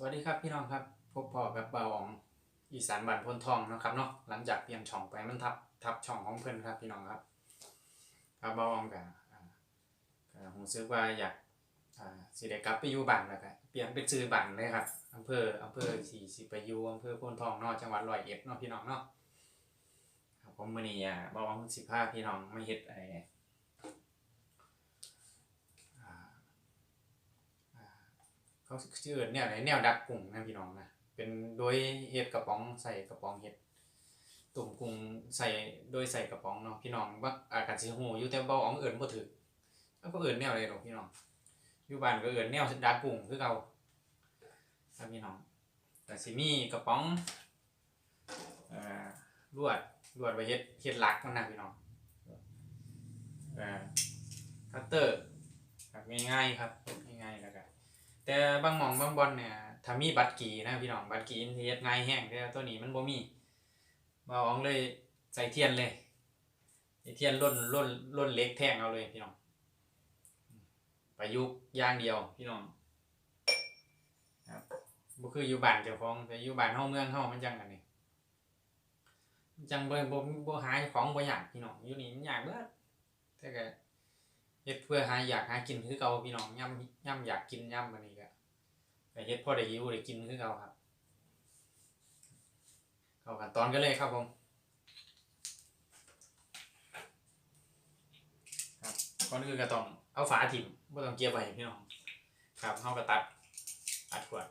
สวัสดีครับพี่น้องครับพบพ่อกับเบาอ๋องอีสานบ้านพนทองนะครับเนาะหลังจากเปลี่ยนช่องไปมันทับทับช่องของเพื่อนครับพี่น้องครับครับเบาอ๋องกับก็ผมซื้อว่าอยากอ่าสิได้กลับไปอยู่บ้านแล้วก็เปลี่ยนเป็นชื่อบ้านเลยครับอำเภออำเภอสี่สิไปอยู่อำเภอพนทองเนาะจังหวัดร้อยเอ็ดเนาะพี่น้องเนาะครับผมมือนี้อะเบาอ๋องสิพาพี่น้องไมาเฮ็ดไออ่า เขาชื่อแนวไหนแนวดักกุ้งนะพี่น้องนะเป็นโดยเฮ็ดกระป๋องใส่กระป๋องเฮ็ดตุ่มกุ้งใส่โดยใส่กระป๋องเนาะพี่น้องบักอากาศสิฮู้อยู่แต่บ่อ๋องเอิ้นบ่ถูกแล้วก็เอิ้นแนวใดดอกพี่น้องอยู่บ้านก็เอิ้นแนวดักกุ้งคือเก่าครับพี่น้องแต่สิมีกระป๋องเอ่อลวดลวดไว้เฮ็ดเฮ็ดหลักมันนะพี่น้องเอ่อคัตเตอร์ครับง่ายๆครับง่ายๆแล้วก็ แต่บางหม่องบางบอนเนี่ยถ้ามีบัตรกีนะพี่น้องบัตรกีเฮ็ดง่ายแฮงแต่ตัวนี้มันบ่มีบ่อองเลยใส่เทียนเลยเทียนล่นล่นล่นเล็กแท่งเอาเลยพี่น้องประยุกต์ย่างเดียวพี่น้องครับบ่คืออยู่บ้านเจ้าของแต่อยู่บ้านเฮาเมืองเฮามันจังอันนี้มันจังบ่บ่บ่หาของบ่อยากพี่น้องอยู่นี่มันยากเบิดแต่ก็เฮ็ดเพื่อหาอยากหากินคือเก่าพี่น้องย่ำย่ำอยากกินย่ำอันนี้ ก็ก็เฮ็ดพ่อได้อยู่ได้กินคือเก่าครับ เข้าขั้นตอนกันเลยครับผมครับก่อนอื่นก็ต้องเอาฝาถิ่มบ่ต้องเกียร์ไว้พี่น้องครับเฮาก็ตัดตัดขวด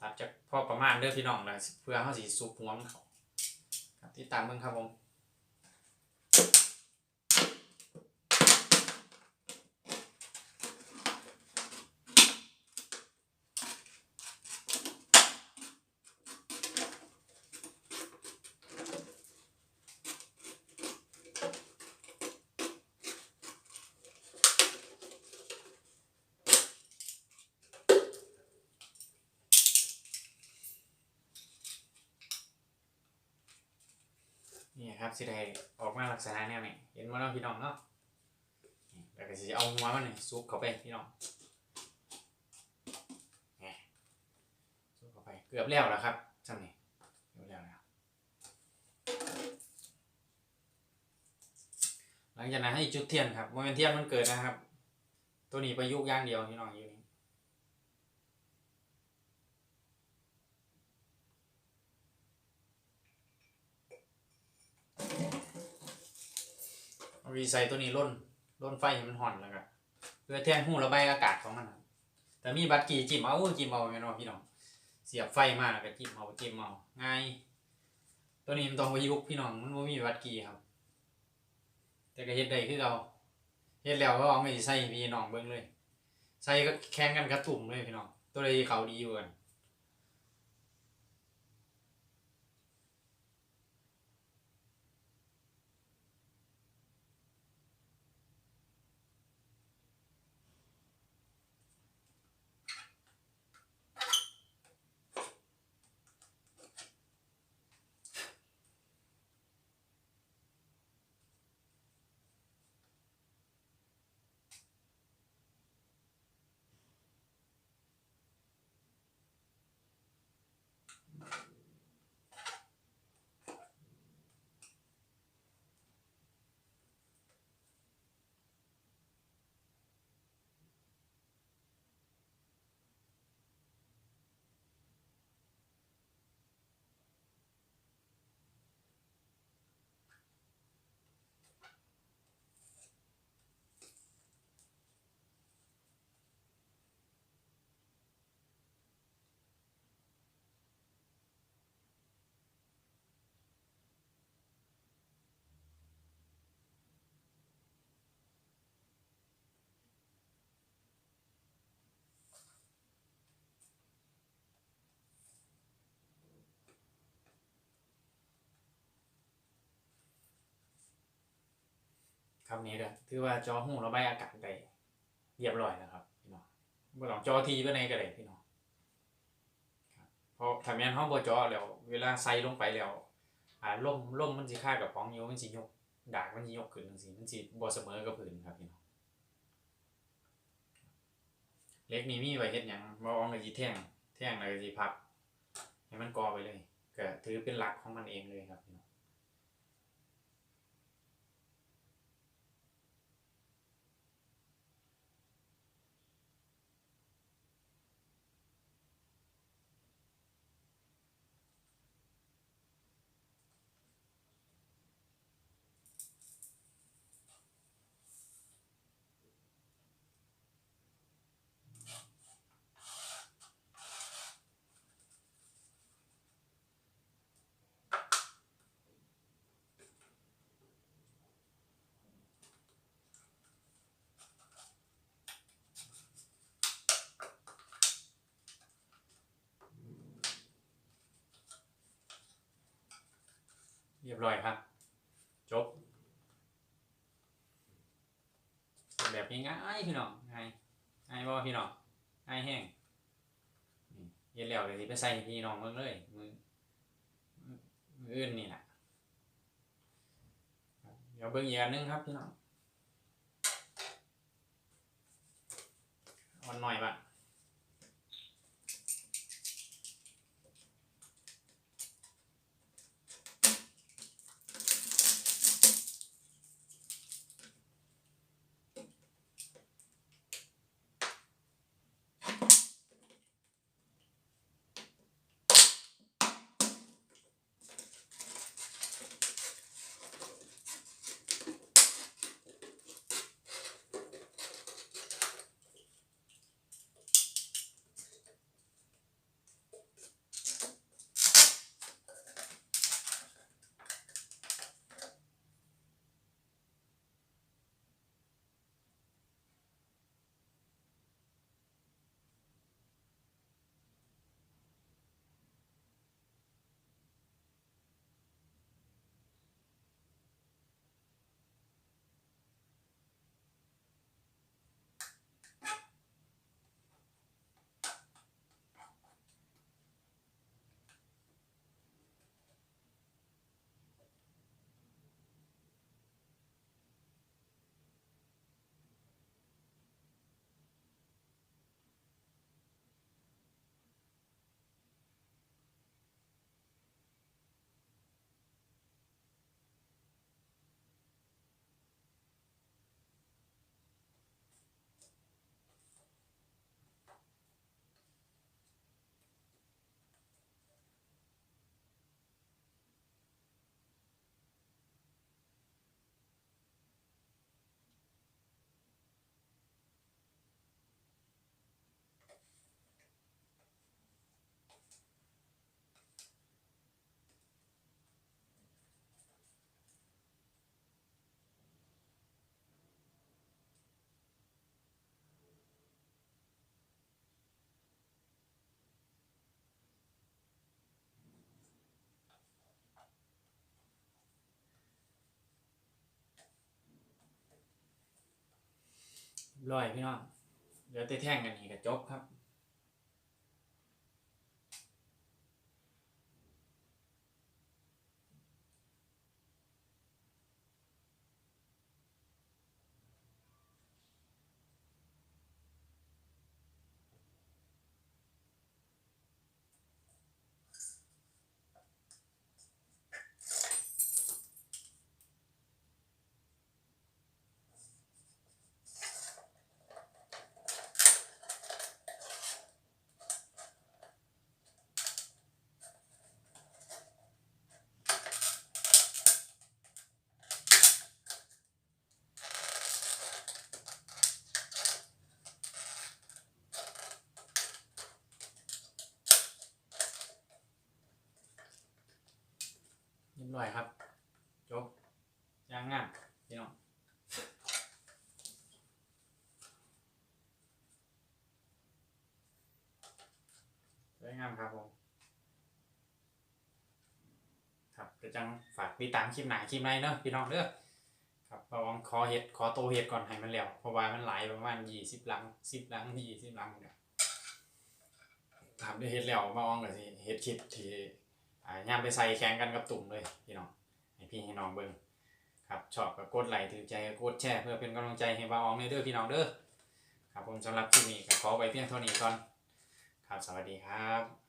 ตัดจากพอประมาณเด้อพี่น้องแล้วเพื่อเฮาสิสุกหัวมันเขาครับติดตามเบิ่งครับผม นี่ครับสิได้ออกมาลักษณะแนวนี้เห็นบ่เนาะพี่น้องเนาะแล้วก็สิเอาหัวมันนี่ซุกเข้าไปพี่น้องนี่ซุกเข้าไปเกือบแล้วแล้วครับจังนี่เกือบแล้วแล้วหลังจากนั้นให้จุดเทียนครับโมเมนเทียนมันเกิดนะครับ ตัวนี้ประยุกต์ย่างเดียวพี่น้องอยู่นี่ เอาวีไซต์ตัวนี้ล่นล่นไฟให้มันห่อนแล้วก็เพื่อแทนหูระบายอากาศของมันครับแต่มีบัตรกี่จิ้มเอาจิ้มเอาแม่นบ่พี่น้องเสียบไฟมาแล้วก็จิ้มเอาจิ้มเอาง่าย ตัวนี้มันต้องประยุกต์พี่น้องมันบ่มีบัตรกี่ครับ แต่ก็เฮ็ดได้คือเราเฮ็ดแล้วก็เอาไปใส่พี่น้องเบิ่งเลยใส่ก็แข่งกันกระตุ่มเลยพี่น้องตัวใดเขาดีอยู่กัน คำนี้เด้อถือว่าจอหูระบายอากาศได้เรียบร้อยแล้วครับพี่น้องบ่ต้องจอทีไปไหนก็ได้พี่น้องเพราะถ้าแม่นเฮาบ่จอแล้ว เวลาใส่ลงไปแล้วอ่าลมลมมันสิคากับของอยู่มันสิยกดากมันสิยกขึ้นจังซี่มันสิบ่เสมอกับพื้นครับพี่น้องเล็กนี่มีไว้เฮ็ดหยังบ่เอาไว้สิแท่งแท่งแล้วก็สิพับให้มันกอไปเลยก็ถือเป็นหลักของมันเองเลยครับพี่น้อง เรียบร้อยครับ จบ แบบง่ายๆพี่น้องง่ายง่ายบ่พี่น้องง่ายแห้งเย็นแล้วเลยสิไปใส่พี่น้องเพิ่งเลยมือมือมืออื่นนี่แหละเดี๋ยวเบิ่งอีกอันนึงครับพี่น้อง ร้อยพี่น้องเดี๋ยวแต่แท่งกันนี่ก็จบครับ เรียบร้อยครับจบยางงามพี่น้องสวยงามครับผมครับก็จังฝากติดตามคลิปหนาคลิปในเนาะพี่น้องเด้อครับระวังขอเห็ดขอโตเห็ดก่อนให้มันแล้วเพราะว่ามันไหลประมาณยี่สิบลังสิบลังยี่สิบลังเนี่ยถามได้เห็ดแล้วมาอองก็สิเห็ดคลิปที่ อ่ายามไปใส่แข่งกันกับตุ่มเลยพี่น้องให้พี่ให้น้องเบิ้งครับชอบก็กดไลค์ถือใจก็กดแชร์เพื่อเป็นกำลังใจให้บ้าอองในเด้อพี่น้องเด้อครับผมสำหรับที่นี้ก็ขอไปเพียงเท่านี้ก่อนครับสวัสดีครับ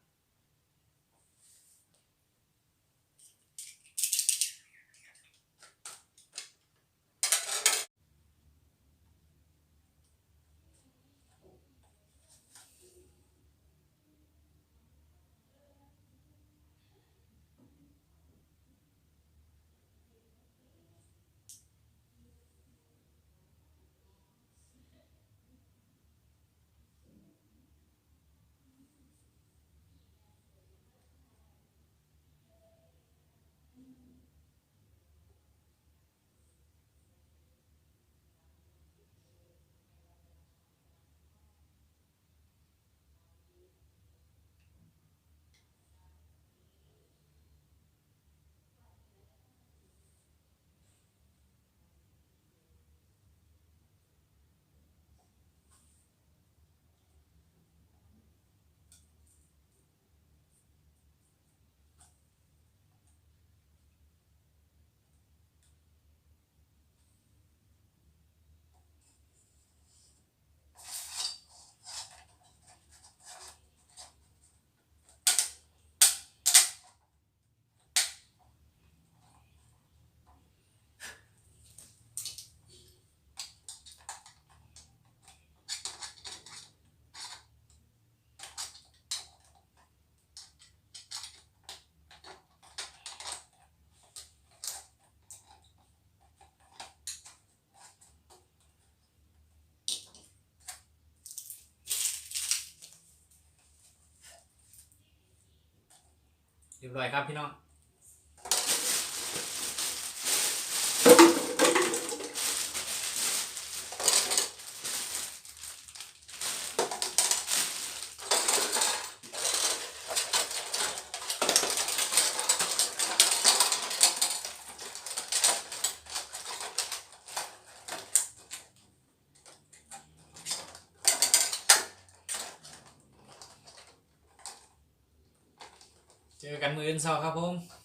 เรียบร้อยครับพี่น้อง เจอ กันมืออื่นเสาครับผม